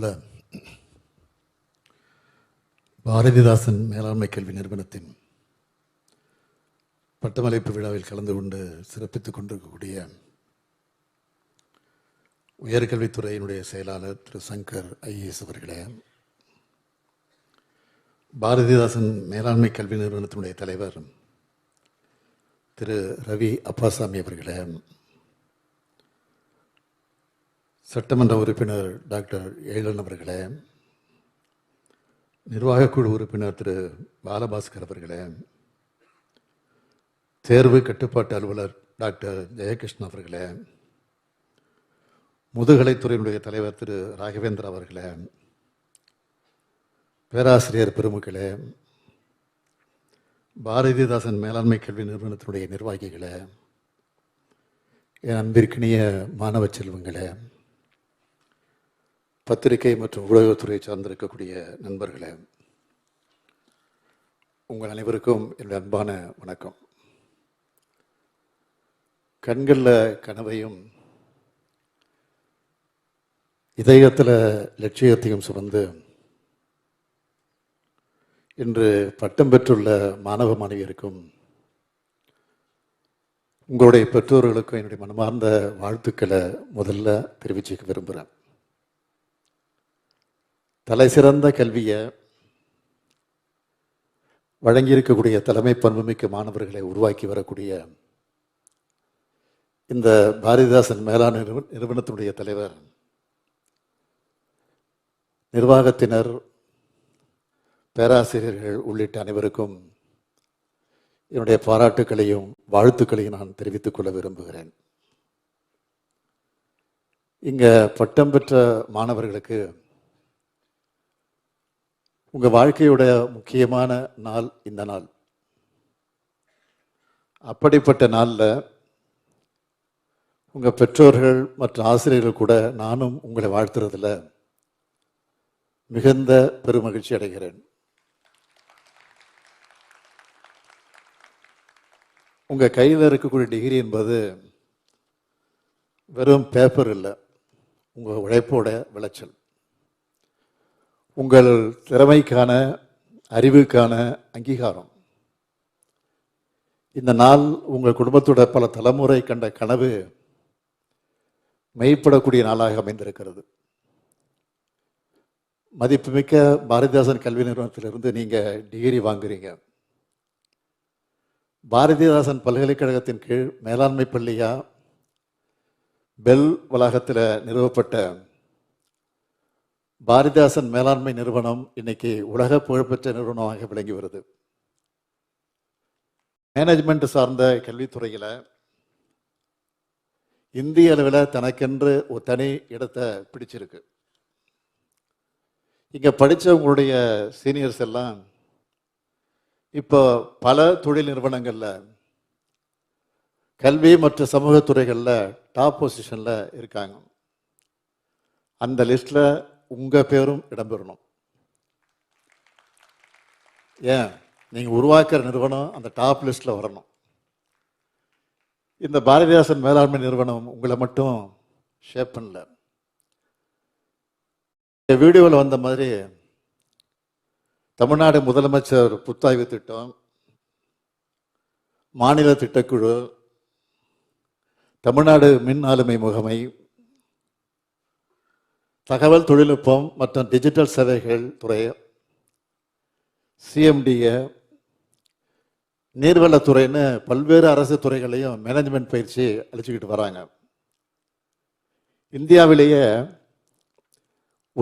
உள்ள பாரதிதாசன் மேலாண்மை கல்வி நிறுவனத்தின் பட்டமளிப்பு விழாவில் கலந்து கொண்டு சிறப்பித்துக் கொண்டிருக்கக்கூடிய உயர்கல்வித்துறையினுடைய செயலாளர் திரு சங்கர் ஐஏஎஸ் அவர்களே பாரதிதாசன் மேலாண்மை கல்வி நிறுவனத்தினுடைய தலைவர் திரு ரவி அப்பாசாமி அவர்களே சட்டமன்ற உறுப்பினர் டாக்டர் ஏழன் அவர்களே நிர்வாகக்குழு உறுப்பினர் திரு பாலபாஸ்கர் அவர்களே தேர்வு கட்டுப்பாட்டு அலுவலர் டாக்டர் ஜெயகிருஷ்ணன் அவர்களே முதுகலைத்துறையினுடைய தலைவர் திரு ராகவேந்திர அவர்களே பேராசிரியர் பெருமக்களே பாரதிதாசன் மேலாண்மை கல்வி நிறுவனத்தினுடைய நிர்வாகிகளே என் அன்பிற்கினிய மாணவ செல்வங்களே பத்திரிகை மற்றும் ஊடகத்துறையை சார்ந்திருக்கக்கூடிய நண்பர்களே உங்கள் அனைவருக்கும் என்னுடைய அன்பான வணக்கம். கண்களில் கனவையும் இதயத்தில் லட்சியத்தையும் சுமந்து இன்று பட்டம் பெற்றுள்ள மாணவ மாணவியருக்கும் உங்களுடைய பெற்றோர்களுக்கும் என்னுடைய மனமார்ந்த வாழ்த்துக்களை முதல்ல தெரிவிச்சுக்க விரும்புகிறேன் தலை சிறந்த கல்வியை வழங்கியிருக்கக்கூடிய தலைமை பண்புமிக்க மாணவர்களை உருவாக்கி வரக்கூடிய இந்த பாரதிதாசன் மேலாண் நிறுவ நிறுவனத்தினுடைய தலைவர் நிர்வாகத்தினர் பேராசிரியர்கள் உள்ளிட்ட அனைவருக்கும் என்னுடைய பாராட்டுக்களையும் வாழ்த்துக்களையும் நான் தெரிவித்துக் கொள்ள விரும்புகிறேன். இங்கே பட்டம் பெற்ற மாணவர்களுக்கு உங்கள் வாழ்க்கையோட முக்கியமான நாள் இந்த நாள். அப்படிப்பட்ட நாளில் உங்கள் பெற்றோர்கள் மற்றும் ஆசிரியர்கள் கூட நானும் உங்களை வாழ்த்துறதில் மிகுந்த பெருமகிழ்ச்சி அடைகிறேன். உங்கள் கையில் இருக்கக்கூடிய டிகிரி என்பது வெறும் பேப்பர் இல்லை உங்கள் உழைப்போட விளைச்சல். உங்கள் திறமைக்கான அறிவுக்கான அங்கீகாரம். இந்த நாள் உங்கள் குடும்பத்தோட பல தலைமுறை கண்ட கனவு மெய்ப்படக்கூடிய நாளாக அமைந்திருக்கிறது. மதிப்புமிக்க பாரதிதாசன் கல்வி நிறுவனத்திலிருந்து நீங்கள் டிகிரி வாங்குறீங்க. பாரதிதாசன் பல்கலைக்கழகத்தின் கீழ் மேலாண்மை பள்ளியாக பெல் வளாகத்தில் நிறுவப்பட்ட பாரதிதாசன் மேலாண்மை நிறுவனம் இன்னைக்கு உலக புகழ்பெற்ற நிறுவனமாக விளங்கி வருது. மேனேஜ்மெண்ட் சார்ந்த கல்வித்துறையில் இந்திய அளவில் தனக்கென்று ஒரு தனி இடத்தை பிடிச்சிருக்கு. இங்கே படித்தவங்களுடைய சீனியர்ஸ் எல்லாம் இப்போ பல தொழில் நிறுவனங்களில் கல்வி மற்றும் சமூக துறைகளில் டாப் பொசிஷனில் இருக்காங்க. அந்த லிஸ்ட்டில் உங்கள் பேரும் இடம்பெறணும். ஏன்? நீங்கள் உருவாக்குற நிறுவனம் அந்த டாப் லிஸ்ட்டில் வரணும். இந்த பாரதிதாசன் மேலாண்மை நிறுவனம் உங்களை மட்டும் ஷேப் பண்ணல. இந்த வீடியோவில் வந்த மாதிரி தமிழ்நாடு முதலமைச்சர் புத்தாய்வு திட்டம் மாநில திட்டக்குழு தமிழ்நாடு மின் ஆளுமை முகமை தகவல் தொழில்நுட்பம் மற்றும் டிஜிட்டல் சேவைகள் துறை சிஎம்டிஏ நீர்வளத்துறைன்னு பல்வேறு அரசு துறைகளையும் மேனேஜ்மெண்ட் பயிற்சி அளிச்சுக்கிட்டு வராங்க. இந்தியாவிலேயே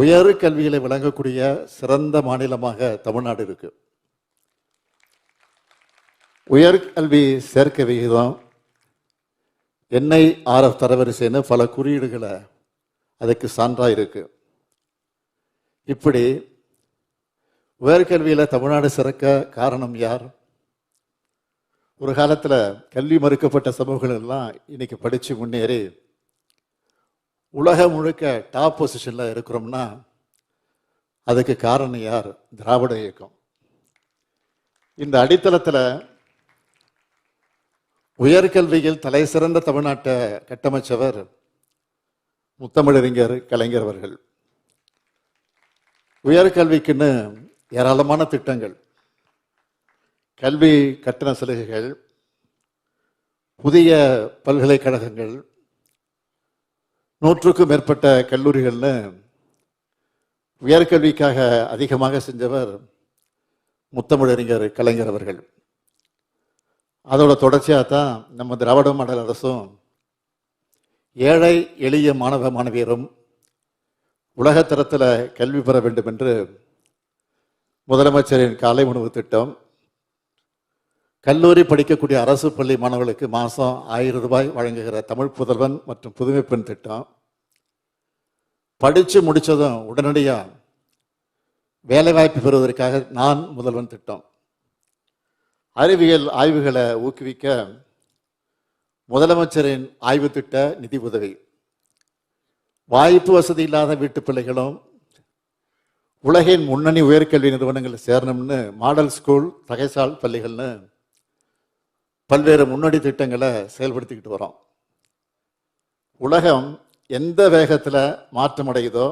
உயர் கல்விகளை வழங்கக்கூடிய சிறந்த மாநிலமாக தமிழ்நாடு இருக்கு. உயர்கல்வி சேர்க்கை விகிதம் என்ஐஆர்எஃப் தரவரிசைன்னு பல குறியீடுகளை அதுக்கு சான்றாக இருக்கு. இப்படி உயர்கல்வியில் தமிழ்நாடு சிறக்க காரணம் யார்? ஒரு காலத்தில் கல்வி மறுக்கப்பட்ட சமூகங்கள் எல்லாம் இன்னைக்கு படித்து முன்னேறி உலகம் முழுக்க டாப் பொசிஷனில் இருக்கிறோம்னா அதுக்கு காரணம் யார்? திராவிட இயக்கம். இந்த அடித்தளத்தில் உயர்கல்வியில் தலை சிறந்த தமிழ்நாட்டை கட்டமைச்சவர் முத்தமிழறிஞர் கலைஞர் அவர்கள். உயர்கல்விக்குன்னு ஏராளமான திட்டங்கள். கல்வி கட்டண சலுகைகள் புதிய பல்கலைக்கழகங்கள் நூற்றுக்கும் மேற்பட்ட கல்லூரிகள்னு உயர்கல்விக்காக அதிகமாக செஞ்சவர் முத்தமிழறிஞர் கலைஞர் அவர்கள். அதோட தொடர்ச்சியாக தான் நம்ம திராவிட மாடல் அரசும் ஏழை எளிய மாணவ மாணவியரும் உலகத்தரத்தில் கல்வி பெற வேண்டும் என்று முதலமைச்சரின் காலை உணவு திட்டம் கல்லூரி படிக்கக்கூடிய அரசு பள்ளி மாணவர்களுக்கு மாதம் ஆயிரம் ரூபாய் வழங்குகிற தமிழ் புதல்வன் மற்றும் புதுமை பெண் திட்டம். படித்து முடித்ததும் உடனடியாக வேலைவாய்ப்பு பெறுவதற்காக நான் முதல்வன் திட்டம். அறிவியல் ஆய்வுகளை ஊக்குவிக்க முதலமைச்சரின் ஆய்வு திட்ட நிதி உதவி. வாய்ப்பு வசதி இல்லாத வீட்டு பிள்ளைகளும் உலகின் முன்னணி உயர்கல்வி நிறுவனங்களில் சேரணும்னு மாடல் ஸ்கூல் தகைசால் பள்ளிகள்னு பல்வேறு முன்னோடி திட்டங்களை செயல்படுத்திக்கிட்டு வரோம். உலகம் எந்த வேகத்தில் மாற்றமடையுதோ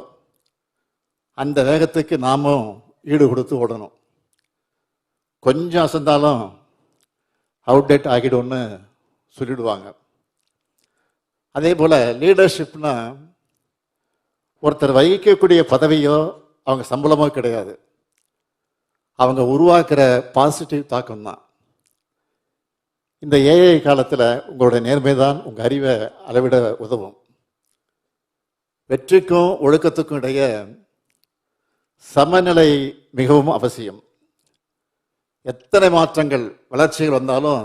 அந்த வேகத்துக்கு நாமும் ஈடு கொடுத்து ஓடணும். கொஞ்சம் அசந்தாலும் அவுடேட் ஆகிடும்னு சொல்லிடுவாங்க. அதே போல் லீடர்ஷிப்னா ஒருத்தர் வகிக்கக்கூடிய பதவியோ அவங்க சம்பளமோ கிடையாது. அவங்க உருவாக்குற பாசிட்டிவ் தாக்கம் தான். இந்த ஏஐ காலத்தில் உங்களோட நேர்மை தான் உங்கள் அறிவை அளவிட உதவும். வெற்றிக்கும் ஒழுக்கத்துக்கும் இடையே சமநிலை மிகவும் அவசியம். எத்தனை மாற்றங்கள் வளர்ச்சிகள் வந்தாலும்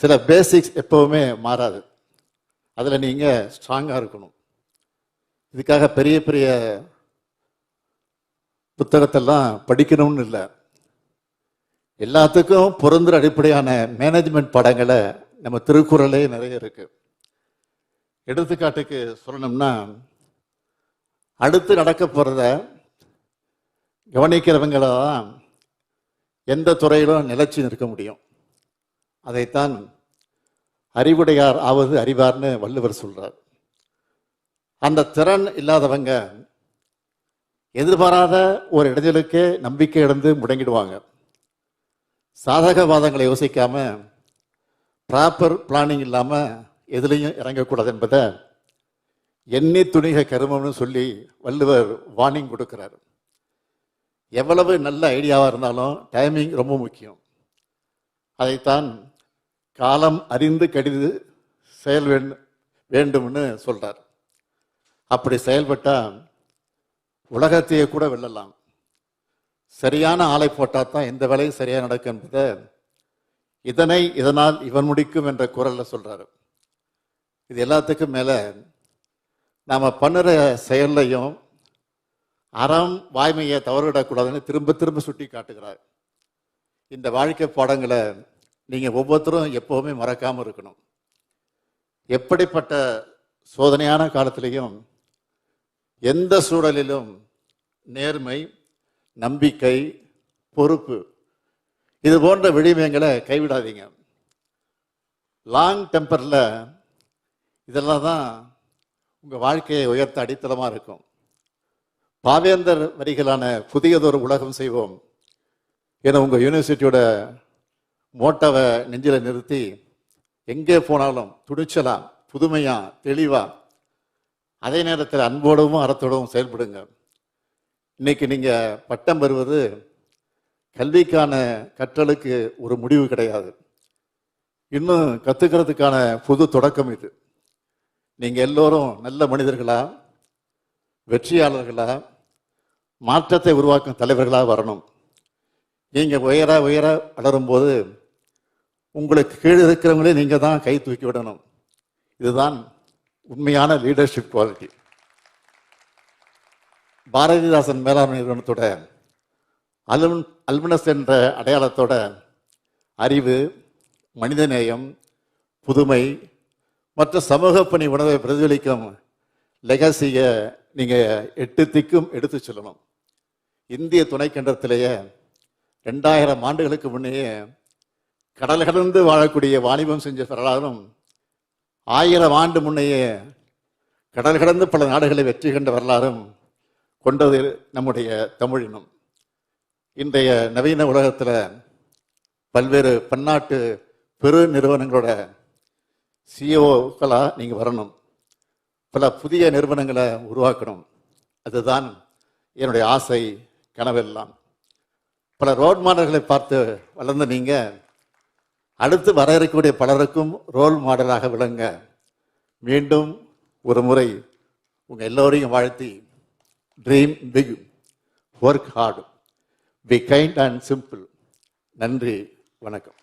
சில பேசிக்ஸ் எப்பவுமே மாறாது. அதில் நீங்கள் ஸ்ட்ராங்காக இருக்கணும். இதுக்காக பெரிய பெரிய புத்தகத்தெல்லாம் படிக்கணும்னு இல்லை. எல்லாத்துக்கும் பொருந்துற அடிப்படையான மேனேஜ்மெண்ட் படங்களை நம்ம திருக்குறளே நிறைய இருக்கு. எடுத்துக்காட்டுக்கு சொல்லணும்னா அடுத்து நடக்க போகிறத கவனிக்கிறவங்கள தான் எந்த துறையிலும் நிலைச்சி நிற்க முடியும். அதைத்தான் அறிவுடையார் ஆவது அறிவார்னு வள்ளுவர் சொல்றார். அந்த திறன் இல்லாதவங்க எதிர்பாராத ஒரு இடைஞ்சலுக்கே நம்பிக்கை இழந்து முடங்கிடுவாங்க. சாதகவாதங்களை யோசிக்காம ப்ராப்பர் பிளானிங் இல்லாம எதுலையும் இறங்கக்கூடாது என்பதை எண்ணி துணிக கருமம்னு சொல்லி வள்ளுவர் வார்னிங் கொடுக்கிறார். எவ்வளவு நல்ல ஐடியாவாக இருந்தாலும் டைமிங் ரொம்ப முக்கியம். அதைத்தான் காலம் அறிந்து கடிது செயல் வேண்டும்னு சொல்றார். அப்படி செயல்பட்டா உலகத்தையே கூட வெல்லலாம். சரியான ஆலை போட்டால் தான் எந்த வேலையும் சரியாக நடக்கும் என்பதை இதனை இதனால் இவன் முடிக்கும் என்ற குரலில் சொல்கிறாரு இது எல்லாத்துக்கும் மேலே நாம் பண்ணுற செயல்லையும் அறம் வாய்மையை தவறுவிடக்கூடாதுன்னு திரும்ப திரும்ப சுட்டி காட்டுகிறார். இந்த வாழ்க்கை பாடங்களை நீங்கள் ஒவ்வொருத்தரும் எப்போவுமே மறக்காமல் இருக்கணும். எப்படிப்பட்ட சோதனையான காலத்திலையும் எந்த சூழலிலும் நேர்மை நம்பிக்கை பொறுப்பு இது போன்ற விழிமயங்களை கைவிடாதீங்க. லாங் டெம்பரில் இதெல்லாம் தான் உங்கள் வாழ்க்கையை உயர்த்த அடித்தளமாக இருக்கும். பாவேந்தர் வரிகளான புதியதொரு உலகம் செய்வோம் என உங்கள் யூனிவர்சிட்டியோட மோட்டாவை நெஞ்சில் நிறுத்தி எங்கே போனாலும் துணிச்சலா புதுமையா தெளிவா அதே நேரத்தில் அன்போடவும் அறத்தோடவும் செயல்படுங்க. இன்னைக்கு நீங்கள் பட்டம் பெறுவது கல்விக்கான கற்றலுக்கு ஒரு முடிவு கிடையாது. இன்னும் கற்றுக்கிறதுக்கான புது தொடக்கம் இது. நீங்கள் எல்லோரும் நல்ல மனிதர்களா வெற்றியாளர்களா மாற்றத்தை உருவாக்கும் தலைவர்களாக வரணும். நீங்கள் உயர உயர வளரும்போது உங்களுக்கு கீழே இருக்கிறவங்களே நீங்கள் தான் கை தூக்கி விடணும். இதுதான் உண்மையான லீடர்ஷிப் குவாலிட்டி பாரதிதாசன் மேலாண்மை நிறுவனத்தோட அலுமின் அல்முனஸ் என்ற அடையாளத்தோட அறிவு மனிதநேயம் புதுமை மற்ற சமூக பணி உணவை பிரதிபலிக்கும் லெகசியை நீங்கள் எட்டு திக்கும் எடுத்து சொல்லணும். இந்திய துணைக்கண்டத்திலேயே ரெண்டாயிரம் ஆண்டுகளுக்கு முன்னையே கடல் கடந்து வாழக்கூடிய வாணிபம் செஞ்ச வரலாறும் ஆயிரம் ஆண்டு முன்னையே கடல் கடந்து பல நாடுகளை வெற்றி கண்ட வரலாறும் கொண்டது நம்முடைய தமிழினம் இன்றைய நவீன உலகத்தில் பல்வேறு பன்னாட்டு பெரு நிறுவனங்களோட சிஓக்களாக நீங்கள் வரணும். பல புதிய நிறுவனங்களை உருவாக்கணும். அதுதான் என்னுடைய ஆசை கனவெல்லாம். பல ரோல் மாடல்களை பார்த்து வளர்ந்த நீங்கள் அடுத்து வர இருக்கக்கூடிய பலருக்கும் ரோல் மாடலாக விளங்க மீண்டும் ஒரு முறை உங்கள் எல்லோரையும் வாழ்த்தி dream big work hard be kind and simple நன்றி வணக்கம்.